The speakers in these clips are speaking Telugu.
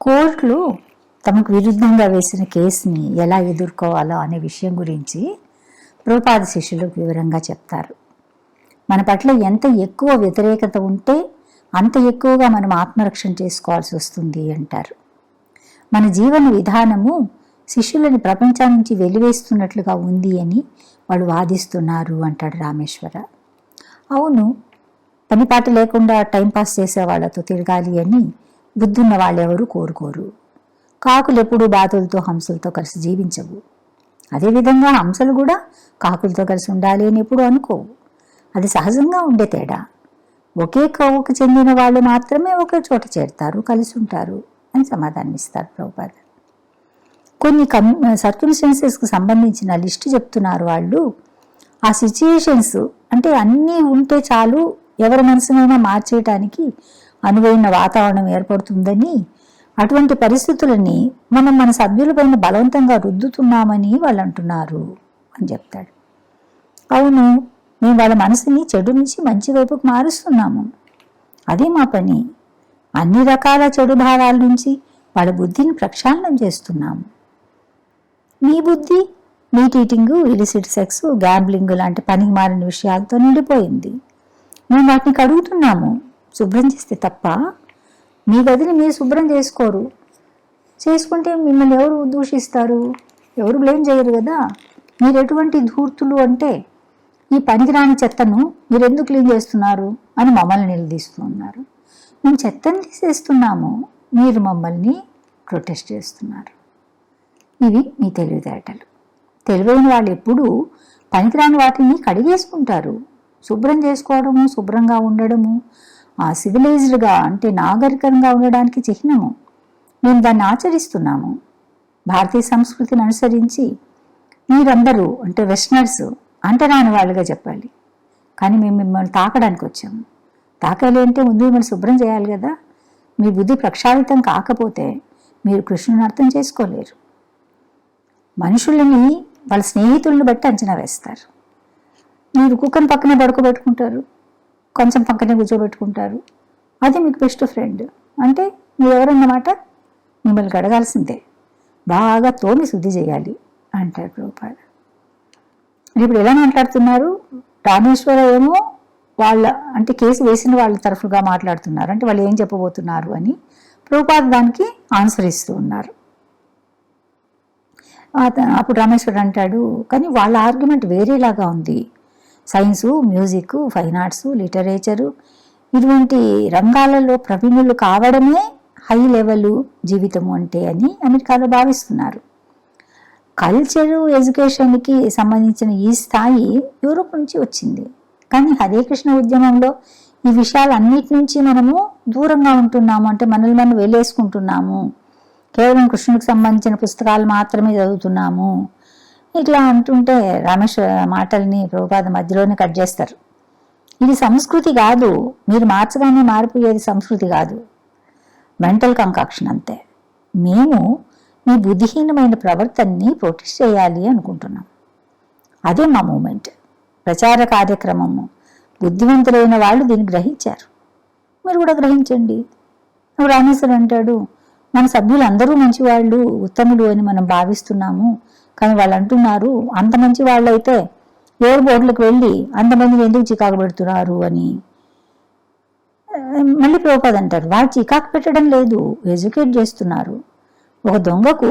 కోర్టులు తమకు విరుద్ధంగా వేసిన కేసుని ఎలా ఎదుర్కోవాలో అనే విషయం గురించి ప్రభుపాద శిష్యులు వివరంగా చెప్తారు. మన పట్ల ఎంత ఎక్కువ వ్యతిరేకత ఉంటే అంత ఎక్కువగా మనం ఆత్మరక్షణ చేసుకోవాల్సి వస్తుంది అంటారు. మన జీవన విధానము శిష్యులని ప్రపంచం నుంచి వెలివేస్తున్నట్లుగా ఉంది అని వాళ్ళు వాదిస్తున్నారు అంటాడు రామేశ్వర. అవును పనిపాట లేకుండా టైంపాస్ చేసే వాళ్ళతో తిరగాలి అని బుద్ధున్న వాళ్ళెవరూ కోరుకోరు. కాకులు ఎప్పుడూ బాతులతో హంసలతో కలిసి జీవించవు. అదేవిధంగా హంసలు కూడా కాకులతో కలిసి ఉండాలి అని ఎప్పుడు అనుకోవు. అది సహజంగా ఉండే తేడా. ఒకే కవుకు చెందిన వాళ్ళు మాత్రమే ఒకే చోట చేరుతారు కలిసి ఉంటారు అని సమాధానం ఇస్తారు ప్రభుపాద. కొన్ని కమ్ సర్క్యుమ్స్టెన్సెస్కి సంబంధించిన లిస్టు చెప్తున్నారు వాళ్ళు. ఆ సిచ్యుయేషన్స్ అంటే అన్నీ ఉంటే చాలు ఎవరి మనసునైనా మార్చేయటానికి అనువైన వాతావరణం ఏర్పడుతుందని అటువంటి పరిస్థితులని మనం మన సభ్యులపైన బలవంతంగా రుద్దుతున్నామని వాళ్ళు అంటున్నారు అని చెప్తాడు. అవును మేము వాళ్ళ మనసుని చెడు నుంచి మంచి వైపుకు మారుస్తున్నాము. అదే మా పని. అన్ని రకాల చెడు భావాల నుంచి వాళ్ళ బుద్ధిని ప్రక్షాళనం చేస్తున్నాము. మీ బుద్ధి meat eating illicit sex gambling లాంటి పనికి మారిన విషయాలతో నిండిపోయింది. మేము వాటిని కడుగుతున్నాము. శుభ్రం చేస్తే తప్ప మీ గదిని మీరు శుభ్రం చేసుకోరు. చేసుకుంటే మిమ్మల్ని ఎవరు దూషిస్తారు? ఎవరు బ్లేమ్ చేయరు కదా? మీరు ఎటువంటి ధూర్తులు అంటే ఈ పనికిరాని చెత్తను మీరు ఎందుకు క్లీన్ చేస్తున్నారు అని మమ్మల్ని నిలదీస్తూ ఉన్నారు. మేము చెత్తను తీసేస్తున్నాము మీరు మమ్మల్ని ప్రొటెస్ట్ చేస్తున్నారు. ఇవి మీ తెలివితేటలు. తెలివైన వాళ్ళు ఎప్పుడూ పనికిరాని వాటిని కడిగేసుకుంటారు. శుభ్రం చేసుకోవడము శుభ్రంగా ఉండడము ఆ సివిలైజ్డ్గా అంటే నాగరికంగా ఉండడానికి చిహ్నము. మేము దాన్ని ఆచరిస్తున్నాము. భారతీయ సంస్కృతిని అనుసరించి మీరందరూ అంటే వెస్టర్నర్స్ అంటరాని వాళ్ళుగా చెప్పాలి. కానీ మేము మిమ్మల్ని తాకడానికి వచ్చాము. తాకాలి అంటే ముందు మిమ్మల్ని శుభ్రం చేయాలి కదా. మీ బుద్ధి ప్రక్షాళితం కాకపోతే మీరు కృష్ణుని అర్థం చేసుకోలేరు. మనుషులని వాళ్ళ స్నేహితులను బట్టి అంచనా వేస్తారు. మీరు కుక్కను పక్కనే పడుకోబెట్టుకుంటారు. కొంచెం పక్కనే కూర్చోబెట్టుకుంటారు. అది మీకు బెస్ట్ ఫ్రెండ్ అంటే మీరు ఎవరన్నమాట? మిమ్మల్ని గడగాల్సిందే బాగా తోమి శుద్ధి చేయాలి అంటారు ప్రభుపాద ఇప్పుడు ఎలా మాట్లాడుతున్నారు? రామేశ్వర ఏమో వాళ్ళ అంటే కేసు వేసిన వాళ్ళ తరఫుగా మాట్లాడుతున్నారు. అంటే వాళ్ళు ఏం చెప్పబోతున్నారు అని ప్రభుపాద దానికి ఆన్సర్ ఇస్తూ ఉన్నారు. అప్పుడు రామేశ్వర్ అంటాడు కానీ వాళ్ళ ఆర్గ్యుమెంట్ వేరేలాగా ఉంది. Science music fine arts literature ఇటువంటి రంగాలలో ప్రవీణులు కావడమే హై లెవెల్ జీవితం అంటే అని అమెరికాలో భావిస్తున్నారు. కల్చరు ఎడ్యుకేషన్కి సంబంధించిన ఈ స్థాయి యూరోప్ నుంచి వచ్చింది. కానీ హరే కృష్ణ ఉద్యమంలో ఈ విషయాలన్నిటి నుంచి మనము దూరంగా ఉంటున్నాము అంటే మనల్ని మనం వెళ్ళేసుకుంటున్నాము కేవలం కృష్ణుడికి సంబంధించిన పుస్తకాలు మాత్రమే చదువుతున్నాము. ఇట్లా అంటుంటే రామేశ్వర మాటల్ని ప్రభుపాద మధ్యలోనే కట్ చేస్తారు. ఇది సంస్కృతి కాదు. మీరు మార్చగానే మారిపోయేది సంస్కృతి కాదు. మెంటల్ కంకాక్షన్ అంతే. మేము మీ బుద్ధిహీనమైన ప్రవర్తనని ప్రొటెస్ట్ చేయాలి అనుకుంటున్నాం. అదే మా మూమెంట్. ప్రచార కార్యక్రమము బుద్ధివంతులైన వాళ్ళు దీన్ని గ్రహించారు. మీరు కూడా గ్రహించండి. రామేశ్వర్ అంటాడు మన సభ్యులు అందరూ మంచివాళ్ళు ఉత్తములు అని మనం భావిస్తున్నాము. కానీ వాళ్ళు అంటున్నారు అంత మంచి వాళ్ళైతే అయితే ఎవరు బోర్డులకు వెళ్ళి అంతమందిని ఎందుకు చికాకు పెడుతున్నారు అని. మళ్ళీ ప్రభుపాద్ అంటారు వాళ్ళు చికాకు పెట్టడం లేదు ఎడ్యుకేట్ చేస్తున్నారు. ఒక దొంగకు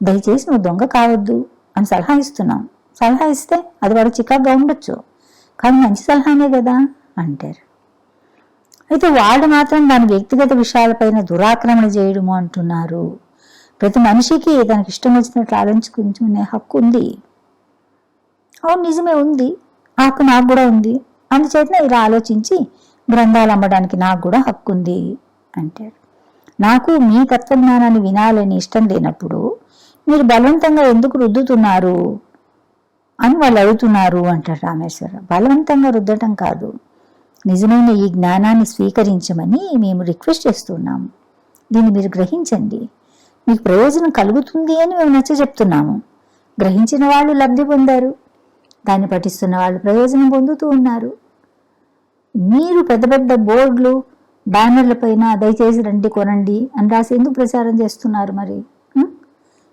దయచేసి నువ్వు దొంగ కావద్దు అని సలహా ఇస్తున్నాం. సలహా ఇస్తే అది వాడు చికాకుగా ఉండొచ్చు. కానీ మంచి సలహానే కదా అంటారు. అయితే వాళ్ళు మాత్రం దాని వ్యక్తిగత విషయాలపైన దురాక్రమణ చేయడము అంటున్నారు. ప్రతి మనిషికి తనకి ఇష్టం వచ్చినట్లు ఆలోచించుకునే హక్కు ఉంది. అవును నిజమే ఉంది. హక్కు నాకు కూడా ఉంది. అందుచేతనే ఇలా ఆలోచించి గ్రంథాలు అమ్మడానికి నాకు కూడా హక్కు ఉంది అంటాడు. నాకు మీ తత్వజ్ఞానాన్ని వినాలని ఇష్టం లేనప్పుడు మీరు బలవంతంగా ఎందుకు రుద్దుతున్నారు అని వాళ్ళు అడుగుతున్నారు అంటారు రామేశ్వర. బలవంతంగా రుద్దటం కాదు. నిజమైన ఈ జ్ఞానాన్ని స్వీకరించమని మేము రిక్వెస్ట్ చేస్తున్నాము దీన్ని మీరు గ్రహించండి. మీకు ప్రయోజనం కలుగుతుంది అని మేము నచ్చ చెప్తున్నాము. గ్రహించిన వాళ్ళు లబ్ధి పొందారు. దాన్ని పఠిస్తున్న వాళ్ళు ప్రయోజనం పొందుతూ ఉన్నారు. మీరు పెద్ద పెద్ద బోర్డులు బ్యానర్ల పైన దయచేసి రండి కొనండి అని రాసి ఎందుకు ప్రచారం చేస్తున్నారు మరి?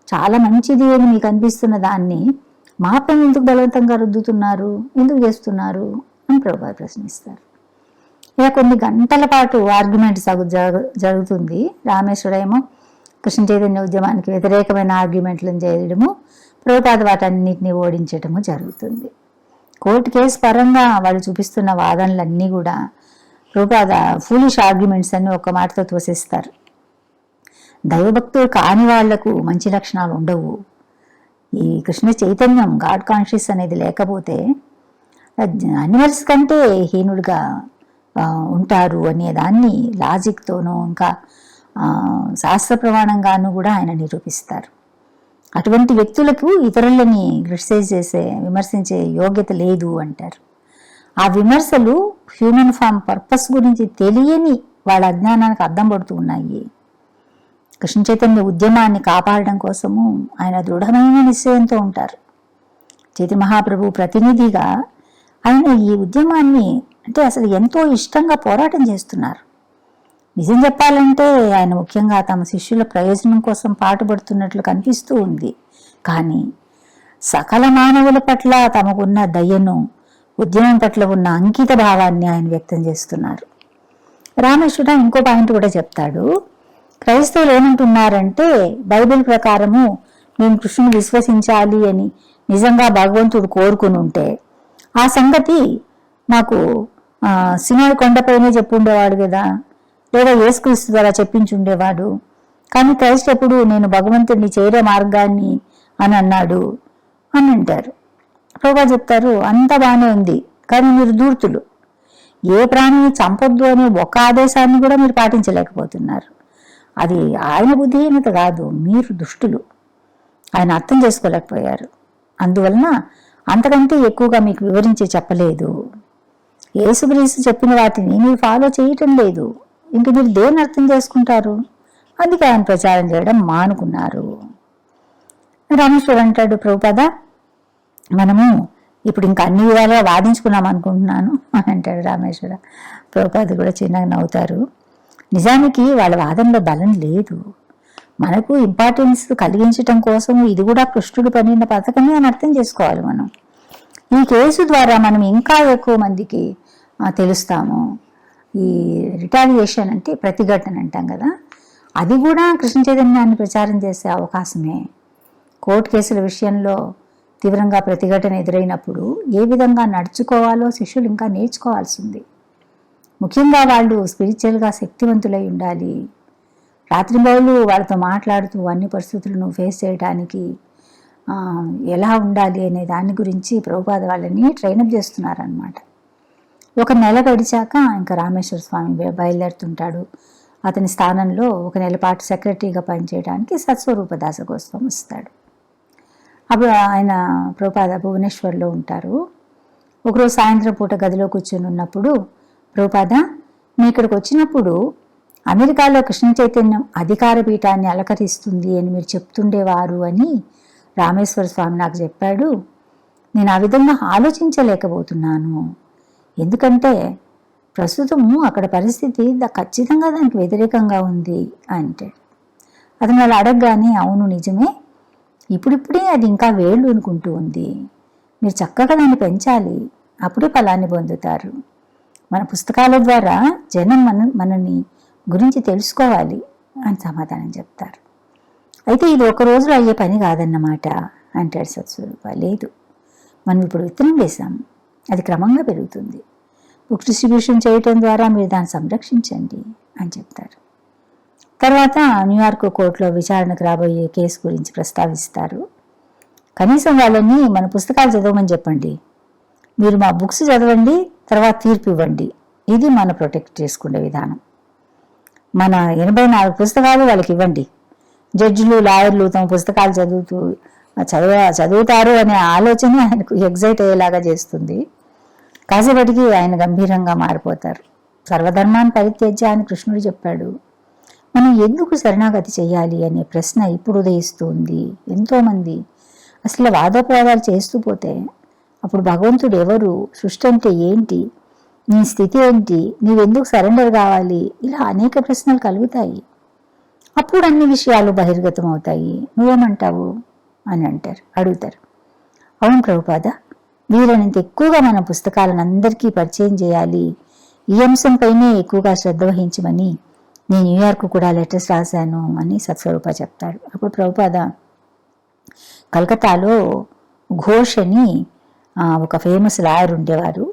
చాలా మంచిది అని మీకు అనిపిస్తున్న దాన్ని మా ఎందుకు బలవంతంగా రుద్దుతున్నారు? ఎందుకు చేస్తున్నారు? అని ప్రభా ప్రశ్నిస్తారు. ఇక కొన్ని గంటల పాటు ఆర్గ్యుమెంట్ సాగు జరుగుతుంది. రామేశ్వరేమో కృష్ణ చైతన్య ఉద్యమానికి వ్యతిరేకమైన ఆర్గ్యుమెంట్లను చేయడము ప్రభుపాద వాటన్నిటిని ఓడించటము జరుగుతుంది. కోర్టు కేసు పరంగా వాళ్ళు చూపిస్తున్న వాదనలన్నీ కూడా ప్రభుపాద ఫూలిష్ ఆర్గ్యుమెంట్స్ అన్ని ఒక మాటతో త్వసిస్తారు దైవభక్తులు కాని వాళ్ళకు మంచి లక్షణాలు ఉండవు. ఈ కృష్ణ చైతన్యం గాడ్ కాన్షియస్ అనేది లేకపోతే అనిమల్స్ కంటే హీనుడిగా ఉంటారు అనే దాన్ని లాజిక్తోనూ ఇంకా శాస్త్ర ప్రమాణంగాను కూడా ఆయన నిరూపిస్తారు. అటువంటి వ్యక్తులకు ఇతరులని క్రిటిసైజ్ చేసే విమర్శించే యోగ్యత లేదు అంటారు. ఆ విమర్శలు హ్యూమన్ ఫామ్ పర్పస్ గురించి తెలియని వాళ్ళ అజ్ఞానానికి అద్దం పడుతూ ఉన్నాయి. కృష్ణ చైతన్య ఉద్యమాన్ని కాపాడడం కోసము ఆయన దృఢమైన నిశ్చయంతో ఉంటారు. చైతన్య మహాప్రభు ప్రతినిధిగా ఆయన ఈ ఉద్యమాన్ని అంటే అసలు ఎంతో ఇష్టంగా పోరాటం చేస్తున్నారు. నిజం చెప్పాలంటే ఆయన ముఖ్యంగా తమ శిష్యుల ప్రయోజనం కోసం పాటుపడుతున్నట్లు కనిపిస్తూ ఉంది. కానీ సకల మానవుల పట్ల తమకున్న దయను ఉద్యమం పట్ల ఉన్న అంకిత భావాన్ని ఆయన వ్యక్తం చేస్తున్నారు. రామేశ్వర ఇంకో పాయింట్ కూడా చెప్తాడు. క్రైస్తవులు ఏమంటున్నారంటే బైబిల్ ప్రకారము మేము కృష్ణుని విశ్వసించాలి అని నిజంగా భగవంతుడు కోరుకుని ఉంటే ఆ సంగతి మాకు సినిమా సినాయి కొండపైనే చెప్పుండేవాడు కదా. లేదా యేసుక్రీస్తు ద్వారా చెప్పించుండేవాడు. కానీ క్రైస్ట్ ఎప్పుడు నేను భగవంతుడిని చేరే మార్గాన్ని అని అన్నాడు అని అంటారు. ప్రభా చెప్తారు అంత బాగానే ఉంది కానీ మీరు దూర్తులు ఏ ప్రాణిని చంపొద్దు అనే ఒక ఆదేశాన్ని కూడా మీరు పాటించలేకపోతున్నారు. అది ఆయన బుద్ధిహీనత కాదు మీరు దుష్టులు. ఆయన అర్థం చేసుకోలేకపోయారు. అందువలన అంతకంటే ఎక్కువగా మీకు వివరించి చెప్పలేదు. యేసుక్రీస్తు చెప్పిన వాటిని మీరు ఫాలో చేయటం లేదు. ఇంక మీరు దేన్ని అర్థం చేసుకుంటారు? అందుకే ఆయన ప్రచారం చేయడం మానుకున్నారు. రామేశ్వర్ అంటాడు ప్రభుపద మనము ఇప్పుడు ఇంకా అన్ని విధాలుగా వాదించుకున్నాం అనుకుంటున్నాను అని అంటాడు రామేశ్వర. ప్రభుపాద కూడా చిన్నగా నవ్వుతారు. నిజానికి వాళ్ళ వాదనలో బలం లేదు. మనకు ఇంపార్టెన్స్ కలిగించటం కోసం ఇది కూడా కృష్ణుడు పనిన పథకమే అని అర్థం చేసుకోవాలి మనం. ఈ కేసు ద్వారా మనం ఇంకా ఎక్కువ మందికి తెలుస్తాము. ఈ రిటాలియేషన్ అంటే ప్రతిఘటన అంటాం కదా అది కూడా కృష్ణ చైతన్యాన్ని ప్రచారం చేసే అవకాశమే. కోర్టు కేసుల విషయంలో తీవ్రంగా ప్రతిఘటన ఎదురైనప్పుడు ఏ విధంగా నడుచుకోవాలో శిష్యులు ఇంకా నేర్చుకోవాల్సి ఉంది. ముఖ్యంగా వాళ్ళు స్పిరిచువల్గా శక్తివంతులై ఉండాలి. రాత్రింబౌళ్ళు వాళ్ళతో మాట్లాడుతూ అన్ని పరిస్థితులను ఫేస్ చేయడానికి ఎలా ఉండాలి అనే దాని గురించి ప్రభుపాద వాళ్ళని ట్రైనప్ చేస్తున్నారనమాట ఒక నెల గడిచాక ఇంకా రామేశ్వర స్వామి బయలుదేరుతుంటాడు. అతని స్థానంలో ఒక నెల పాటు సెక్రటరీగా పనిచేయడానికి సత్స్వరూప దాసగోస్వామి వస్తాడు. అప్పుడు ఆయన ప్రభుపాద భువనేశ్వర్లో ఉంటారు. ఒకరోజు సాయంత్రం పూట గదిలో కూర్చొని ఉన్నప్పుడు ప్రభుపాద మీ ఇక్కడికి వచ్చినప్పుడు అమెరికాలో కృష్ణ చైతన్యం అధికార పీఠాన్ని అలకరిస్తుంది అని మీరు చెప్తుండేవారు అని రామేశ్వర స్వామి నాకు చెప్పాడు. నేను ఆ విధంగా ఆలోచించలేకపోతున్నాను. ఎందుకంటే ప్రస్తుతము అక్కడ పరిస్థితి ఖచ్చితంగా దానికి వ్యతిరేకంగా ఉంది అంటే. అతను వాళ్ళు అడగగానే అవును నిజమే. ఇప్పుడిప్పుడే అది ఇంకా వేళ్ళు అనుకుంటూ ఉంది. మీరు చక్కగా దాన్ని పెంచాలి. అప్పుడే ఫలాన్ని పొందుతారు. మన పుస్తకాల ద్వారా జనం మన మనని గురించి తెలుసుకోవాలి అని సమాధానం చెప్తారు. అయితే ఇది ఒక రోజులో అయ్యే పని కాదన్నమాట అంటాడు సత్స్వరూప. లేదు. మనం ఇప్పుడు విత్తనం వేసాం అది క్రమంగా పెరుగుతుంది. బుక్ డిస్ట్రిబ్యూషన్ చేయటం ద్వారా మీరు దాన్ని సంరక్షించండి అని చెప్తారు. తర్వాత న్యూయార్క్ కోర్టులో విచారణకు రాబోయే కేసు గురించి ప్రస్తావిస్తారు. కనీసం వాళ్ళని మన పుస్తకాలు చదవమని చెప్పండి. మీరు మా బుక్స్ చదవండి తర్వాత తీర్పు ఇవ్వండి. ఇది మన ప్రొటెక్ట్ చేసుకునే విధానం. మన ఎనభై నాలుగు పుస్తకాలు వాళ్ళకి ఇవ్వండి. జడ్జిలు లాయర్లు తమ పుస్తకాలు చదువుతూ చదవ చదువుతారు అనే ఆలోచన ఆయనకు ఎగ్జైట్ అయ్యేలాగా చేస్తుంది. కాసేపటికి ఆయన గంభీరంగా మారిపోతారు. సర్వధర్మాన్ని పరిత్యజ్య అని కృష్ణుడు చెప్పాడు. మనం ఎందుకు శరణాగతి చేయాలి అనే ప్రశ్న ఇప్పుడు ఉదయిస్తుంది. ఎంతోమంది అసలు వాదోపవాదాలు చేస్తూ పోతే అప్పుడు భగవంతుడు ఎవరు? సృష్టి అంటే ఏంటి? నీ స్థితి ఏంటి? నీవెందుకు సరెండర్ కావాలి? ఇలా అనేక ప్రశ్నలు కలుగుతాయి. అప్పుడు అన్ని విషయాలు బహిర్గతం అవుతాయి నువ్వేమంటావు? అని అంటారు అడుగుతారు. అవును ప్రభుపాద వీలైనంత ఎక్కువగా మన పుస్తకాలను అందరికీ పరిచయం చేయాలి. ఈ అంశంపైనే ఎక్కువగా శ్రద్ధ వహించమని నేను న్యూయార్క్ కూడా లెటర్స్ రాశాను అని సత్స్వరూప చెప్తాడు. అప్పుడు ప్రభుపాద కలకత్తాలో ఘోష్ అని ఒక ఫేమస్ లాయర్ ఉండేవారు.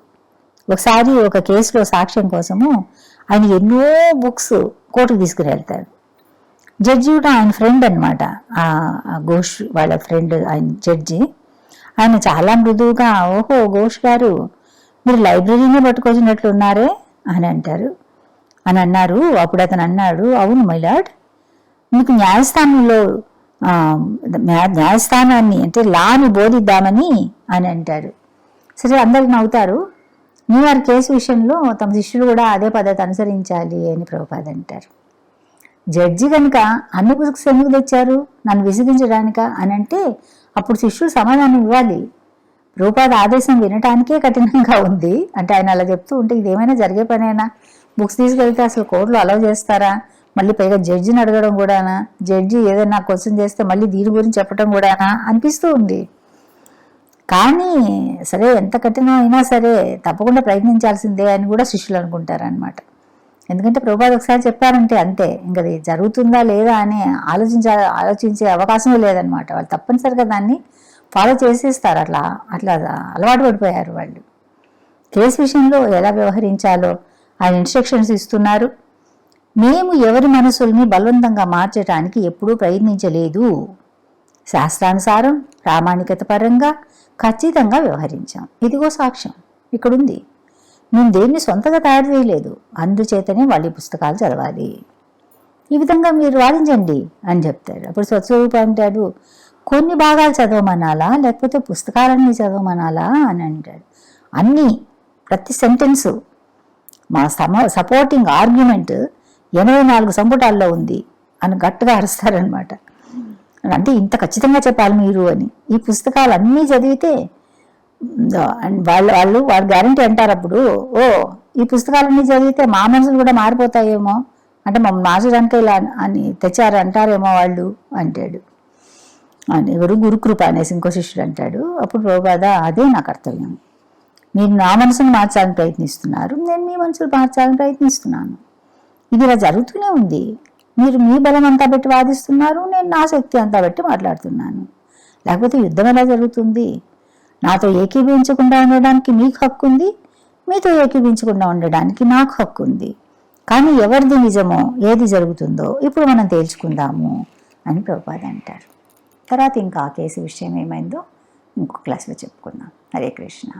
ఒకసారి ఒక కేసులో సాక్ష్యం కోసము ఆయన ఎన్నో బుక్స్ కోర్టుకు తీసుకుని వెళ్తారు జడ్జి కూడా ఆయన ఫ్రెండ్ అనమాట ఘోష్ వాళ్ళ ఫ్రెండ్ ఆయన జడ్జి. ఆయన చాలా మృదువుగా ఓహో ఘోష్ గారు మీరు లైబ్రరీనే పట్టుకొచ్చినట్లు ఉన్నారే అని అంటారు. అని అన్నారు. అప్పుడు అతను అన్నాడు అవును మైలాడ్ మీకు న్యాయస్థానంలో న్యాయస్థానాన్ని అంటే లాని బోధిద్దామని అని అంటారు. సరే అందరు నవ్వుతారు. న్యూయార్క్ కేసు విషయంలో తమ శిష్యులు కూడా అదే పద్ధతి అనుసరించాలి అని ప్రభుపాద అంటారు. జడ్జి కనుక అన్ని బుక్స్ ఎందుకు తెచ్చారు? నన్ను విసిగించడానిక అని అంటే అప్పుడు శిష్యుడు సమాధానం ఇవ్వాలి. రూపాది ఆదేశం వినటానికే కఠినంగా ఉంది. అంటే ఆయన అలా చెప్తూ ఉంటే ఇదేమైనా జరిగే పనేనా? బుక్స్ తీసుకెళ్తే అసలు కోర్టులో అలౌ చేస్తారా? మళ్ళీ పైగా జడ్జిని అడగడం కూడానా? జడ్జి ఏదైనా క్వశ్చన్ చేస్తే మళ్ళీ దీని గురించి చెప్పడం కూడానా? అనిపిస్తూ ఉంది. కానీ సరే ఎంత కఠినం అయినా సరే తప్పకుండా ప్రయత్నించాల్సిందే అని కూడా శిష్యులు అనుకుంటారనమాట ఎందుకంటే ప్రభుపాద ఒకసారి చెప్పారంటే అంతే ఇంకా అది జరుగుతుందా లేదా అని ఆలోచించ ఆలోచించే అవకాశమే లేదనమాట. వాళ్ళు తప్పనిసరిగా దాన్ని ఫాలో చేసేస్తారు. అట్లా అట్లా అలవాటు పడిపోయారు వాళ్ళు. కేసు విషయంలో ఎలా వ్యవహరించాలో ఆయన ఇన్స్ట్రక్షన్స్ ఇస్తున్నారు. మేము ఎవరి మనసుల్ని బలవంతంగా మార్చడానికి ఎప్పుడూ ప్రయత్నించలేదు. శాస్త్రానుసారం ప్రామాణికత పరంగా ఖచ్చితంగా వ్యవహరించాం. ఇదిగో సాక్ష్యం. ఇక్కడుంది. నేను దేన్ని సొంతగా తయారు చేయలేదు. అందుచేతనే వాళ్ళు ఈ పుస్తకాలు చదవాలి. ఈ విధంగా మీరు వాదించండి అని చెప్తారు అప్పుడు స్వస్వరూప అంటాడు కొన్ని భాగాలు చదవమనాలా? లేకపోతే పుస్తకాలన్నీ చదవమనాలా? అని అంటాడు. అన్నీ ప్రతి సెంటెన్సు మా సమ సపోర్టింగ్ ఆర్గ్యుమెంట్ ఎనభై నాలుగు సంపుటాల్లో ఉంది అని గట్టిగా అరుస్తారనమాట అంటే ఇంత ఖచ్చితంగా చెప్పాలి మీరు అని. ఈ పుస్తకాలు అన్నీ చదివితే అండ్ వాళ్ళు వాళ్ళు వాళ్ళు గ్యారంటీ అంటారు అప్పుడు ఓ ఈ పుస్తకాలన్నీ చదివితే మా మనసులు కూడా మారిపోతాయేమో అంటే మమ్మల్ని మార్చడానికి ఇలా అని తెచ్చారు అంటారేమో వాళ్ళు అంటాడు. అని ఎవరు గురుకృప అనేసి ఇంకో శిష్యుడు అంటాడు అప్పుడు ప్రభుపాద అదే నా కర్తవ్యం మీరు నా మనసును మార్చాలని ప్రయత్నిస్తున్నారు నేను మీ మనసును మార్చాలని ప్రయత్నిస్తున్నాను. ఇది ఇలా జరుగుతూనే ఉంది. మీరు మీ బలం అంతా పెట్టి వాదిస్తున్నారు నేను నా శక్తి అంతా పెట్టి మాట్లాడుతున్నాను. లేకపోతే యుద్ధం ఎలా జరుగుతుంది? నాతో ఏకీభవించకుండా ఉండడానికి మీకు హక్కు ఉంది మీతో ఏకీభించకుండా ఉండడానికి నాకు హక్కు ఉంది కానీ ఎవరిది నిజమో ఏది జరుగుతుందో ఇప్పుడు మనం తేల్చుకుందాము అని ప్రభుపాద అంటారు తర్వాత ఇంకా ఆ కేసు విషయం ఏమైందో ఇంకో క్లాస్లో చెప్పుకుందాం. హరే కృష్ణ.